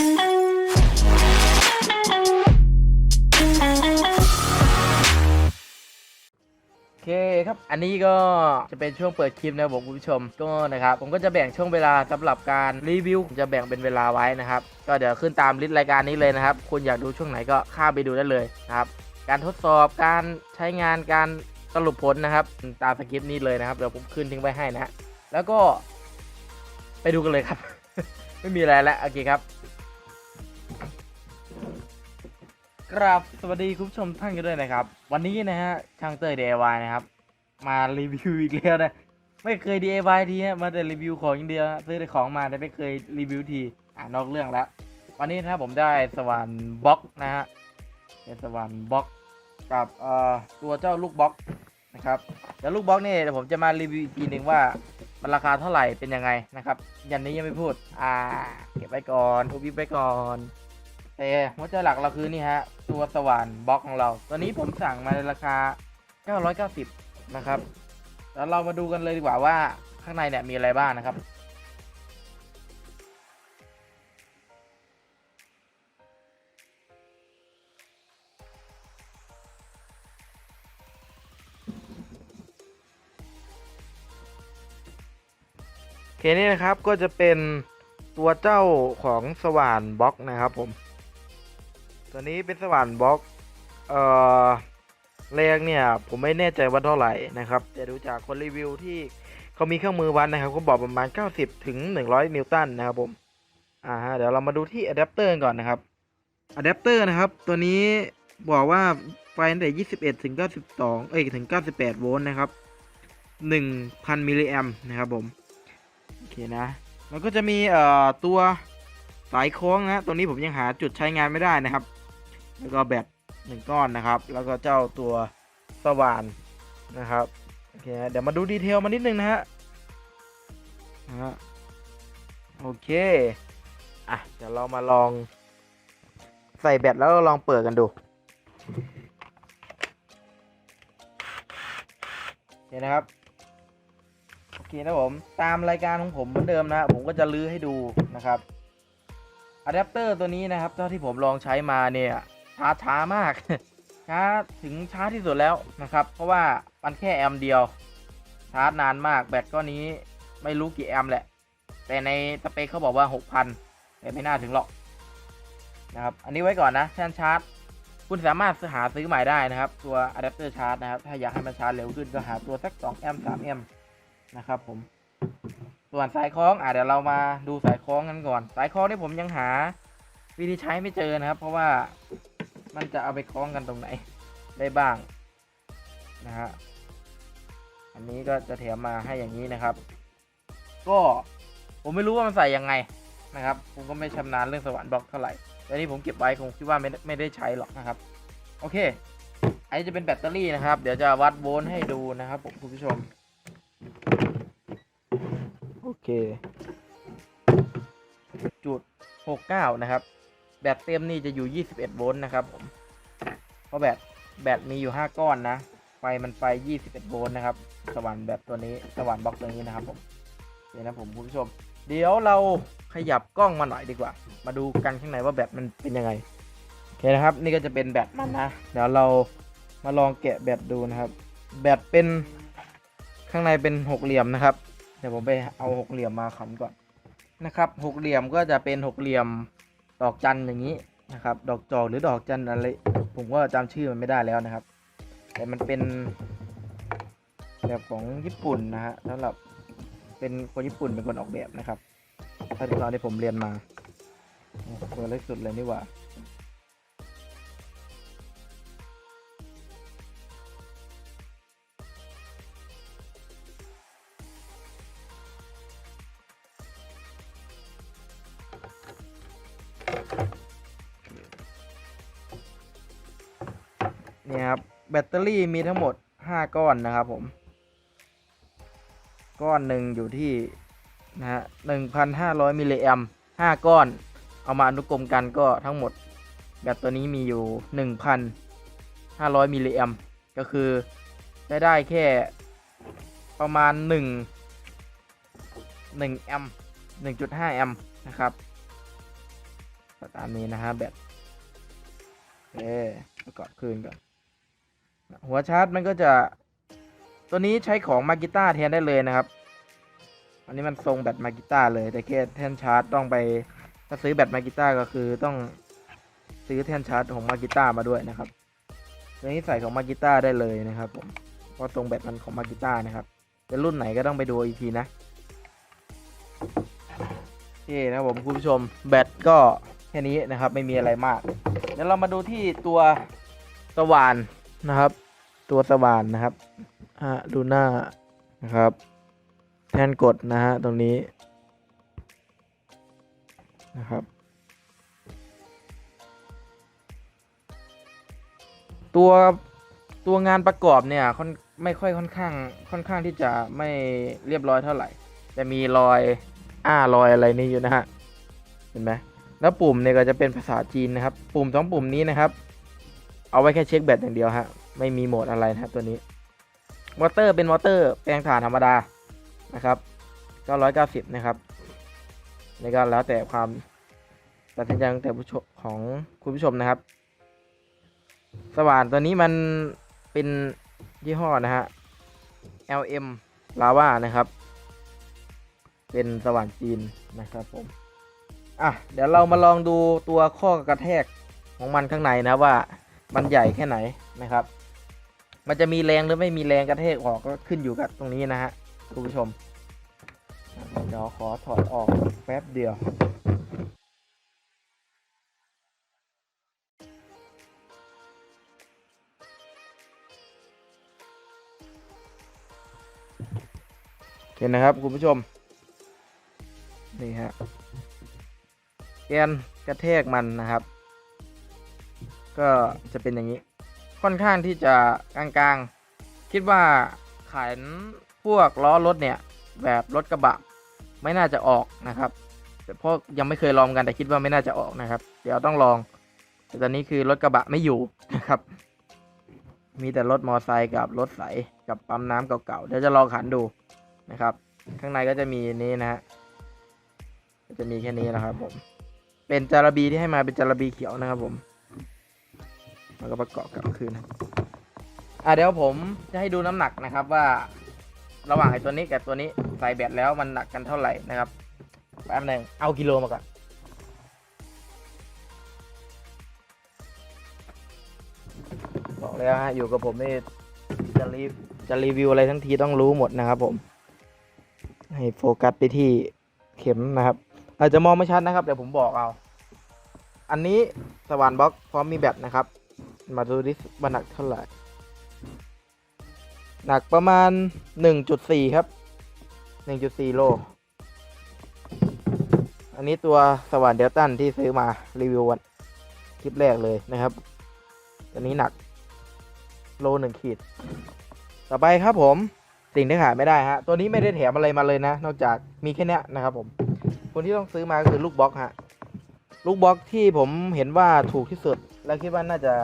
โอเคครับ อันนี้ก็จะเป็นช่วงเปิดคลิปนะครับผมคุณผู้ชมก็นะครับ ผมก็จะแบ่งช่วงเวลาสำหรับการรีวิวจะแบ่งเป็นเวลาไว้นะครับ ก็เดี๋ยวขึ้นตามลิสต์รายการนี้เลยนะครับ คุณอยากดูช่วงไหนก็ข้ามไปดูได้เลยนะครับ การทดสอบการใช้งานการสรุปผลนะครับ ตามสคริปต์นี้เลยนะครับ เดี๋ยวผมขึ้นทิ้งไว้ให้นะ แล้วก็ไปดูกันเลยครับ ไม่มีอะไรแล้วโอเคครับ กราบสวัสดีคุณผู้ชมท่านกันด้วยนะครับ วันนี้นะฮะช่างเตย DIY นะครับ มารีวิวอีกแล้วนะ ไม่เคย DIY ทีฮะมาแต่รีวิวของอย่างเดียวฮะซื้อแต่ของมาแต่ไม่เคยรีวิวทีอ่านอกเรื่องแล้ว วันนี้นะผมได้สว่านบล็อกนะฮะเป็นสว่านบล็อกกับเอ่อตัวเจ้าลูกบล็อกนะครับเดี๋ยวลูกบล็อกนี่เดี๋ยวผมจะมารีวิวอีกทีหนึ่งว่ามันราคาเท่าไหร่เป็นยังไงนะครับ ยันนี้ยังไม่พูด อ่า เก็บไว้ก่อนอุบวิบไว้ก่อน แต่หัวใจหลักเราคือนี่ฮะ ตัวสว่านบล็อกของเราตัวนี้ผมสั่งมาในราคา 990 นะครับ แล้วเรามาดูกันเลยดีกว่าว่าข้างในเนี่ยมีอะไรบ้างนะครับโอเคนี่นะครับก็จะเป็นตัวเจ้าของสว่านบล็อกนะครับผม ตัวนี้เป็นสว่านบล็อก เอ่อแรงเนี่ยผมไม่แน่ใจว่าเท่าไหร่นะครับแต่ดูจากคนรีวิวที่เขามีเครื่องมือวัดนะครับเขาบอกประมาณ 90 ถึง 100 นิวตันนะครับผมอ่าฮะเดี๋ยวเรามาดูที่อะแดปเตอร์ก่อนนะครับอะแดปเตอร์นะครับ ตัวนี้บอกว่าไฟตั้งแต่ 21 ถึง 92 เอ้ยถึง 98 โวลต์นะครับ 1,000 มิลลิแอมนะครับผมโอเคนะแล้วก็จะมีเอ่อตัวสายโค้งนะตัวนี้ผมยังหาจุดใช้งานไม่ได้นะครับ แล้วก็แบตหนึ่งก้อนนะครับ แล้วก็เจ้าตัวสว่านนะครับโอเคเดี๋ยวมาดูดีเทลมานิดนึงนะฮะนะฮะโอเคอะเดี๋ยวเรามาลองใส่แบตแล้วลองเปิดกันดูโอเคนะครับโอเคนะผมตามรายการของผมเหมือนเดิมนะผมก็จะลื้อให้ดูนะครับอะแดปเตอร์ตัวนี้นะครับเท่าที่ผมลองใช้มาเนี่ย ช้าช้ามาก ช้าถึงช้าที่สุดแล้วนะครับ เพราะว่ามันแค่แอมป์เดียวชาร์จนานมากแบตก้อนนี้ไม่รู้กี่แอมป์แหละ แต่ในสเปคเขาบอกว่า 6,000 แต่ไม่น่าถึงหรอกนะครับ อันนี้ไว้ก่อนนะแทนชาร์จ คุณสามารถหาซื้อใหม่ได้นะครับ ตัวอะแดปเตอร์ชาร์จนะครับ ถ้าอยากให้มันชาร์จเร็วขึ้นก็หาตัวสัก2แอมป์3แอมป์นะครับผม ส่วนสายคล้องอะเดี๋ยวเรามาดูสายคล้องกันก่อน สายคล้องนี่ผมยังหา วิธีใช้ไม่เจอนะครับ เพราะว่ามันจะเอาไปคล้องกันตรงไหนได้บ้างนะฮะอันนี้ก็จะแถมมาให้อย่างนี้นะครับ ก็ผมไม่รู้ว่ามันใส่ยังไงนะครับ ผมก็ไม่ชำนาญเรื่องสว่านบล็อกเท่าไหร่แต่นี่ผมเก็บไว้คงคิดว่าไม่ได้ไม่ได้ใช้หรอกนะครับ โอเค อันนี้จะเป็นแบตเตอรี่นะครับ เดี๋ยวจะวัดโวลต์ให้ดูนะครับผมคุณผู้ชม โอเค จุดหกเก้านะครับ แบตเต็มนี่จะอยู่ยี่สิบเอ็ดโวลต์นะครับผมเพราะแบตแบตมีอยู่ห้าก้อนนะ ไฟมันไฟยี่สิบเอ็ดโวลต์นะครับ สว่านแบตตัวนี้ สว่านบล็อกตัวนี้นะครับผมเดี๋ยวนะผมคุณผู้ชม เดี๋ยวเราขยับกล้องมาหน่อยดีกว่า มาดูกันข้างในว่าแบตมันเป็นยังไง โอเคนะครับ นี่ก็จะเป็นแบตมันนะ เดี๋ยวเรามาลองแกะแบตดูนะครับ แบตเป็นข้างในเป็นหกเหลี่ยมนะครับ เดี๋ยวผมไปเอาหกเหลี่ยมมาขันก่อนนะครับหกเหลี่ยมก็จะเป็นหกเหลี่ยม ดอกจันอย่างนี้นะครับ ดอกจอกหรือดอกจันอะไร ผมก็จำชื่อมันไม่ได้แล้วนะครับ แต่มันเป็นแบบของญี่ปุ่นนะฮะสำหรับเป็นคนญี่ปุ่นเป็นคนออกแบบนะครับถ้าที่ตอนที่ผมเรียนมาโอ้ตัวเล็กสุดเลยนี่หว่า แบตเตอรี่มีทั้งหมด 5 ก้อนนะครับผม ก้อนหนึ่งอยู่ที่นะฮะ1,500มิลลิแอมห้าก้อน เอามาอนุกรมกันก็ทั้งหมด แบตตัวนี้มีอยู่1,500มิลลิแอมก็คือได้ได้แค่ประมาณ1 1แอมป์1.5แอมนะครับตามนี้นะฮะแบตโอเคประกอบคืนก่อน หัวชาร์จมันก็จะ ตัวนี้ใช้ของมากิต้าแทนได้เลยนะครับ อันนี้มันทรงแบตมากิต้าเลย แต่แค่แท่นชาร์จต้องไปถ้าซื้อแบตมากิต้าก็คือต้องซื้อแท่นชาร์จของมากิต้ามาด้วยนะครับตัวนี้ใส่ของมากิต้าได้เลยนะครับผมเพราะทรงแบตมันของมากิต้านะครับเป็นรุ่นไหนก็ต้องไปดูอีกทีนะโอเคนะครับผมคุณผู้ชมแบตก็แค่นี้นะครับไม่มีอะไรมาก เดี๋ยวเรามาดูที่ตัวสว่าน นะครับ ตัวสว่านนะครับอ่าดูหน้านะครับ แทนกดนะฮะตรงนี้นะครับ ตัวตัวงานประกอบเนี่ยค่อนไม่ค่อยค่อนข้างค่อนข้างที่จะไม่เรียบร้อยเท่าไหร่จะมีรอยอ้ารอยอะไรนี่อยู่นะฮะเห็นไหมแล้วปุ่มเนี่ยก็จะเป็นภาษาจีนนะครับ ปุ่มสองปุ่มนี้นะครับ เอาไว้แค่เช็คแบตอย่างเดียวฮะ ไม่มีโหมดอะไรนะตัวนี้มอเตอร์เป็นมอเตอร์แปลงถ่านธรรมดานะครับ990 นะครับนี่ก็แล้วแต่ความตัดสินใจของแต่ผู้ชมของคุณผู้ชมนะครับ สว่านตัวนี้มันเป็นยี่ห้อนะฮะ LM Lava นะครับ เป็นสว่านจีนนะครับผมอะเดี๋ยวเรามาลองดูตัวข้อกระแทกของมันข้างในนะว่า มันใหญ่แค่ไหนนะครับ มันจะมีแรงหรือไม่มีแรงกระแทกออกก็ขึ้นอยู่กับตรงนี้นะฮะคุณผู้ชมเดี๋ยวขอถอดออกแป๊บเดียวเห็นนะครับคุณผู้ชม นี่ฮะแกนกระแทกมันนะครับ ก็จะเป็นอย่างนี้ ค่อนข้างที่จะกลางๆ คิดว่าขายพวกล้อรถเนี่ยแบบรถกระบะไม่น่าจะออกนะครับแต่เพราะยังไม่เคยลองกันแต่คิดว่าไม่น่าจะออกนะครับ เดี๋ยวต้องลอง แต่ตอนนี้คือรถกระบะไม่อยู่นะครับ มีแต่รถมอไซค์กับรถใสกับปั๊มน้ำเก่าๆเดี๋ยวจะลองขันดูนะครับ ข้างในก็จะมีนี้นะฮะจะมีแค่นี้นะครับผมเป็นจาระบีที่ให้มาเป็นจาระบีเขียวนะครับผม แล้วก็ประกอบกลับคืนอะเดี๋ยวผมจะให้ดูน้ำหนักนะครับว่า ระหว่างไอ้ตัวนี้กับตัวนี้ใส่แบตแล้วมันหนักกันเท่าไหร่นะครับแป๊บหนึ่งเอากิโลมาก่อนบอกแล้วฮะอยู่กับผมนี่จะรีวจะรีวิวอะไรทั้งทีต้องรู้หมดนะครับผม ให้โฟกัสไปที่เข็มนะครับ อาจจะมองไม่ชัดนะครับเดี๋ยวผมบอกเอา อันนี้สว่านบล็อกพร้อมมีแบตนะครับ มาดูดิว่าหนักเท่าไหร่ หนักประมาณ 1.4 ครับ 1.4 โล อันนี้ตัวสว่านเดลตันที่ซื้อมารีวิววันคลิปแรกเลยนะครับ ตัวนี้หนักโลหนึ่งขีด ต่อไปครับผมสิ่งที่ขาไม่ได้ฮะ ตัวนี้ไม่ได้แถมอะไรมาเลยนะ นอกจากมีแค่นี้นะครับผม คนที่ต้องซื้อมาก็คือลูกบล็อกฮะ ลูกบล็อกที่ผมเห็นว่าถูกที่สุด และคิดว่าน่าจะ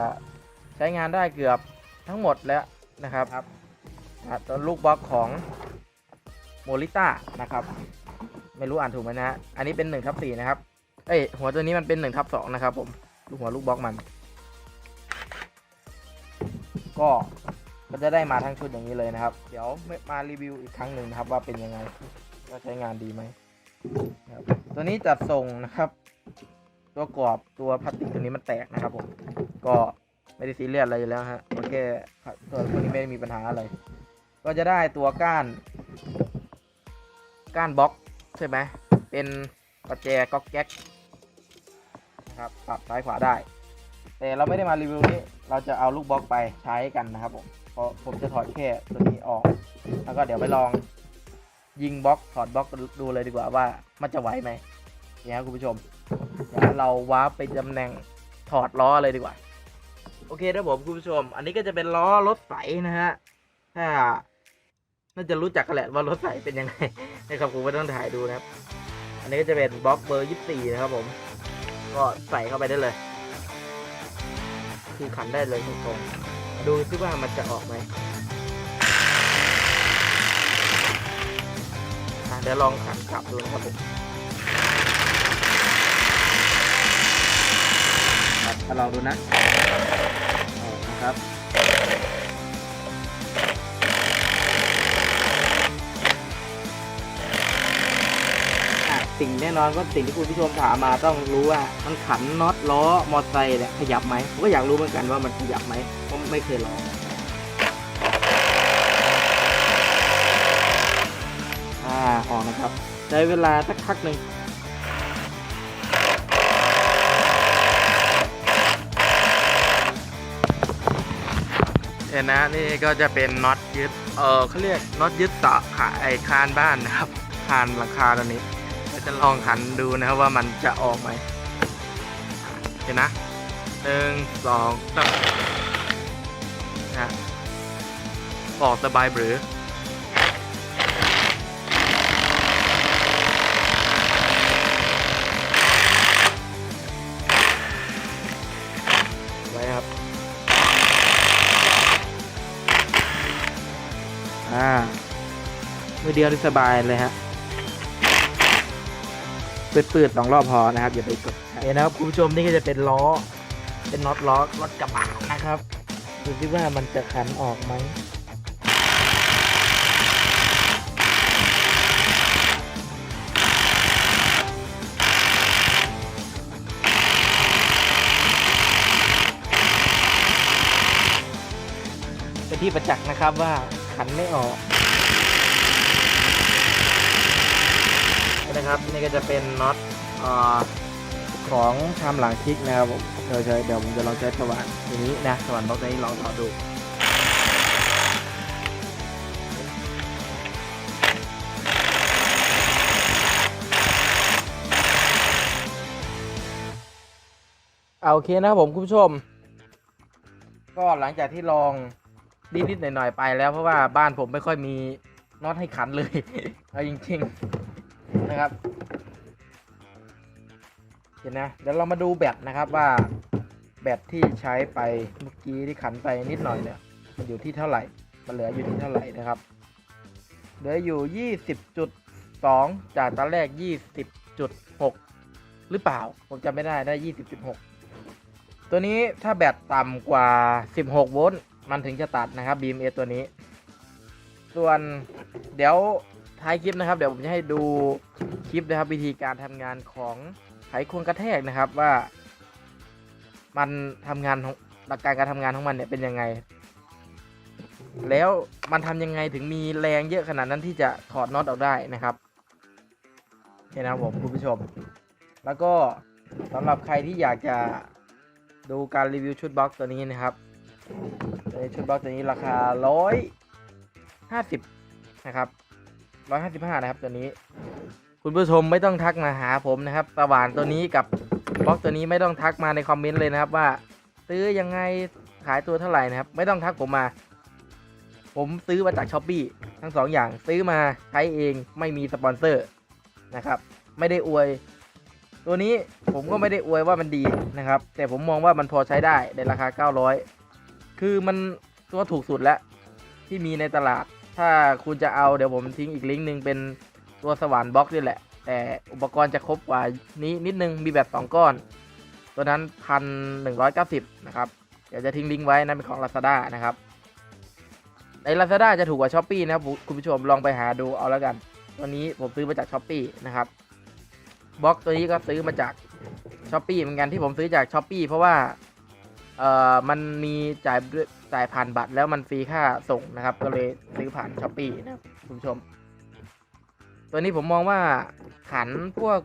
ใช้งานได้เกือบทั้งหมดแล้วนะครับครับอะตัวลูกบล็อกของโมลิต้านะครับ ไม่รู้อ่านถูกไหมนะฮะอันนี้เป็น1ทับ4นะครับ เอ้ยหัวตัวนี้มันเป็น1ทับ2นะครับผมลูกหัวลูกบล็อกมัน ก็ก็จะได้มาทั้งชุดอย่างนี้เลยนะครับ เดี๋ยวมารีวิวอีกครั้งหนึ่งนะครับว่าเป็นยังไงว่าใช้งานดีไหมครับตัวนี้จัดส่งนะครับ ตัวกรอบตัวพลาสติกตัวนี้มันแตกนะครับผมก็ ไม่ได้ซีเรียสอะไรอยู่แล้วฮะโอเคตัวพวกนี้ไม่ได้มีปัญหาอะไร ก็จะได้ตัวก้าน ก้านบล็อกใช่ไหมเป็นประแจก๊อกแก๊กนะครับปรับซ้ายขวาได้ แต่เราไม่ได้มารีวิวนี้ เราจะเอาลูกบล็อกไปใช้กันนะครับผมเพราะผมจะถอดแค่ตัวนี้ออก แล้วก็เดี๋ยวไปลองยิงบล็อกถอดบล็อกดูเลยดีกว่าว่ามันจะไหวไหมเนี่ยครับคุณผู้ชมเดี๋ยวเราวาร์ปไปตำแหน่งถอดล้อเลยดีกว่า โอเคครับผมคุณผู้ชม อันนี้ก็จะเป็นล้อรถใสนะฮะถ้าน่าจะรู้จักกันแหละว่ารถใสเป็นยังไงนะครับผมไม่ต้องถ่ายดูนะครับ อันนี้ก็จะเป็นบล็อกเบอร์ยี่สี่นะครับผม ก็ใส่เข้าไปได้เลย คือขันได้เลยตรงๆดูซิว่ามันจะออกไหมอะเดี๋ยวลองขันกลับดูนะครับผม ลองดูนะออกนะครับสิ่งแน่นอนก็สิ่งที่คุณผู้ชมถามมาต้องรู้ว่ามันขันน็อตล้อมอเตอร์ไซค์เนี่ยขยับไหมผมก็อยากรู้เหมือนกันว่ามันขยับไหมเพราะไม่เคยลองอ่าออกนะครับใช้เวลาสักพักหนึ่ง เห็นนะนี่ก็จะเป็นน็อตยึด เออเขาเรียกน็อตยึดเสาขาไอคานบ้านนะครับคานหลังคาตัวนี้เราจะลองขันดูนะครับว่ามันจะออกไหมเห็นนะหนึ่งสองสามนะออกสบายหรือ มือเดียวที่สบายเลยฮะปืดๆสองรอบพอนะครับอย่าไปกดเห็นนะครับคุณผู้ชมนี่ก็จะเป็นล้อ เป็นน็อตล้อรถกระบะนะครับดูสิว่ามันจะขันออกไหมเป็นที่ประจักษ์นะครับว่าขันไม่ออก นะครับนี่ก็จะเป็นน็อตของชามหลังคลิกนะครับเดี๋ยวใช้เดี๋ยวผมจะลองใช้สว่านทีนี้นะสว่านบล็อกนี้ลองต่อดูเอาโอเคนะครับผมคุณผู้ชม ก็หลังจากที่ลองนิดๆหน่อยๆไปแล้วเพราะว่าบ้านผมไม่ค่อยมีน็อตให้ขันเลย เอาจริง ๆ นะครับ เห็นนะ เดี๋ยวเรามาดูแบตนะครับว่าแบตที่ใช้ไปเมื่อกี้ที่ขันไปนิดหน่อยเนี่ย มันอยู่ที่เท่าไหร่ มันเหลืออยู่ที่เท่าไหร่นะครับเหลืออยู่ 20.2 จากตอนแรก 20.6 หรือเปล่า ผมจำไม่ได้ได้ 20.6 ตัวนี้ถ้าแบตต่ำกว่า 16 โวลต์ มันถึงจะตัดนะครับ BMS ตัวนี้ ส่วนเดี๋ยว ท้ายคลิปนะครับ เดี๋ยวผมจะให้ดูคลิปนะครับ วิธีการทำงานของไขควงกระแทกนะครับว่า มันทำงานของหลักการการทำงานของมันเนี่ยเป็นยังไง แล้วมันทำยังไงถึงมีแรงเยอะขนาดนั้นที่จะถอดน็อตออกได้นะครับนี่นะครับผมคุณผู้ชม แล้วก็สำหรับใครที่อยากจะดูการรีวิวชุดบล็อกตัวนี้นะครับชุดบล็อกตัวนี้ราคาร้อยห้าสิบนะครับ ร้อยห้าสิบห้านะครับตัวนี้ คุณผู้ชมไม่ต้องทักมาหาผมนะครับสว่านตัวนี้กับบล็อกตัวนี้ไม่ต้องทักมาในคอมเมนต์เลยนะครับว่า ซื้อยังไงขายตัวเท่าไหร่นะครับ ไม่ต้องทักผมมา ผมซื้อมาจากช้อปปีทั้งสองอย่างซื้อมาใช้เองไม่มีสปอนเซอร์นะครับ ไม่ได้อวย ตัวนี้ผมก็ไม่ได้อวยว่ามันดีนะครับ แต่ผมมองว่ามันพอใช้ได้ในราคา 900 คือมันตัวถูกสุดแล้วที่มีในตลาด ถ้าคุณจะเอาเดี๋ยวผมทิ้งอีกลิงก์หนึ่งเป็นตัวสว่านบล็อกนี่แหละ แต่อุปกรณ์จะครบกว่านี้นิดนึงมีแบบ 2 ก้อน ตัวนั้นพันหนึ่งร้อยเก้าสิบนะครับเดี๋ยวจะทิ้งลิงก์ไว้นะเป็นของ Lazada นะครับ ใน Lazada จะถูกกว่า s h อ p e e นะครับคุณผู้ชมลองไปหาดูเอาแล้วกัน ตัวนี้ผมซื้อมาจาก s h อ p e e นะครับบล็อกตัวนี้ก็ซื้อมาจาก s h อ p e e เหมือนกันที่ผมซื้อจาก s h อ p e e เพราะว่าเอ่อมันมีจ่ายด้วย จ่ายผ่านบัตรแล้วมันฟรีค่าส่งนะครับ ก็เลยซื้อผ่าน s h อ p e e นะครับคุณผู้ชม ตัวนี้ผมมองว่าขันพวก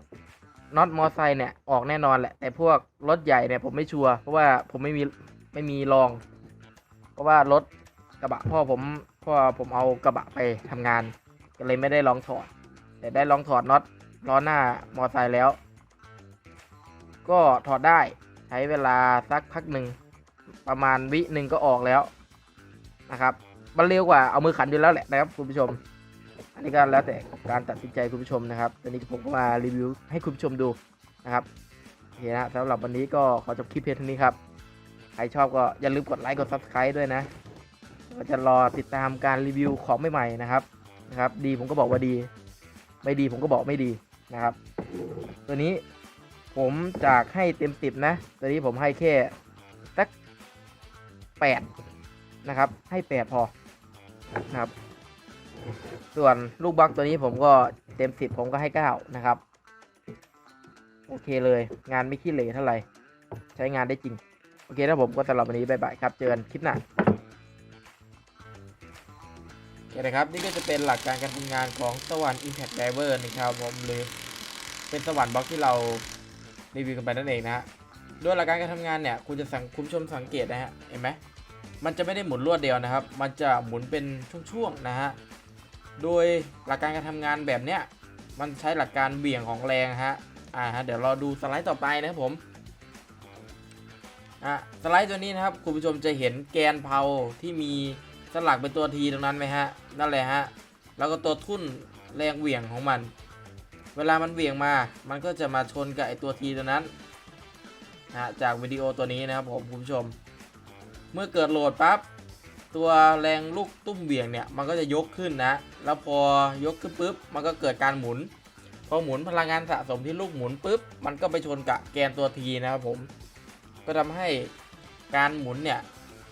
น็อตมอไซค์เนี่ยออกแน่นอนแหละ แต่พวกรถใหญ่เนี่ยผมไม่ชัวร์เพราะว่าผมไม่มีไม่มีลอง เพราะว่ารถกระบะพ่อผมพ่อผมเอากระบะไปทำงาน ก็เลยไม่ได้ลองถอด แต่ได้ลองถอดน็อตล้อหน้ามอไซค์แล้ว ก็ถอดได้ใช้เวลาสักพักหนึ่ง ประมาณวิหนึ่งก็ออกแล้วนะครับมันเร็วกว่าเอามือขันอยู่แล้วแหละนะครับคุณผู้ชม อันนี้ก็แล้วแต่การตัดสินใจคุณผู้ชมนะครับตอนนี้ผมก็มารีวิวให้คุณผู้ชมดูนะครับโอเคนะสำหรับวันนี้ก็ขอจบคลิปเพียงเท่านี้ครับใครชอบก็อย่าลืมกดไลค์กด subscribe ด้วยนะก็จะรอติดตามการรีวิวของใหม่ๆนะครับนะครับ ดีผมก็บอกว่าดี ไม่ดีผมก็บอกไม่ดีนะครับ ตัวนี้ผมจากให้เต็มสิบนะตอนนี้ผมให้แค่ 8นะครับ ให้ 8 พอนะครับ ส่วนลูกบังตัวนี้ผมก็เต็ม 10 ผมก็ให้ 9 นะครับ โอเคเลย งานไม่ขี้เหร่เท่าไหร่ ใช้งานได้จริง โอเคแล้วผมก็สำหรับวันนี้บ๊ายบายครับ เจอกันคลิปหน้าโอเคนะครับ นี่ก็จะเป็นหลักการการทำงานของสวรรค์ Impact Driver นะครับผมหรือเป็นสวรรค์บล็อกที่เรารีวิวกันไปนั่นเองนะฮะด้วยหลักการการทำงานเนี่ย คุณจะสังคุณชมสังเกตนะฮะ เห็นไหม มันจะไม่ได้หมุนรวดเดียวนะครับ มันจะหมุนเป็นช่วงๆนะฮะ โดยหลักการการทำงานแบบเนี้ย มันใช้หลักการเบี่ยงของแรงฮะ อ่าฮะ เดี๋ยวเราดูสไลด์ต่อไปนะครับผม อะ สไลด์ตัวนี้นะครับ คุณผู้ชมจะเห็นแกนเพาที่มีสลักเป็นตัวทีตรงนั้นไหมฮะ นั่นแหละฮะ แล้วก็ตัวทุ่นแรงเหวี่ยงของมัน เวลามันเหวี่ยงมา มันก็จะมาชนกับไอตัวทีตัวนั้น นะฮะจากวิดีโอตัวนี้นะครับผมคุณผู้ชม เมื่อเกิดโหลดปั๊บตัวแรงลูกตุ้มเหวี่ยงเนี่ยมันก็จะยกขึ้นนะ แล้วพอยกขึ้นปุ๊บมันก็เกิดการหมุน พอหมุนพลังงานสะสมที่ลูกหมุนปุ๊บมันก็ไปชนกับแกนตัวทีนะครับผม ก็ทำให้การหมุนเนี่ย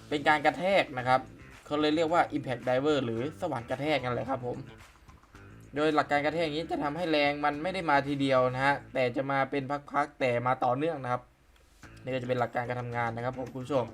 เป็นการกระแทกนะครับเขาเลยเรียกว่า impact diver หรือสวรรค์กระแทกกันเลยครับผม โดยหลักการกระแทกนี้จะทำให้แรงมันไม่ได้มาทีเดียวนะฮะแต่จะมาเป็นพักๆแต่มาต่อเนื่องนะครับนี่ก็จะเป็นหลักการการทำงานนะครับผมคุณผู้ชม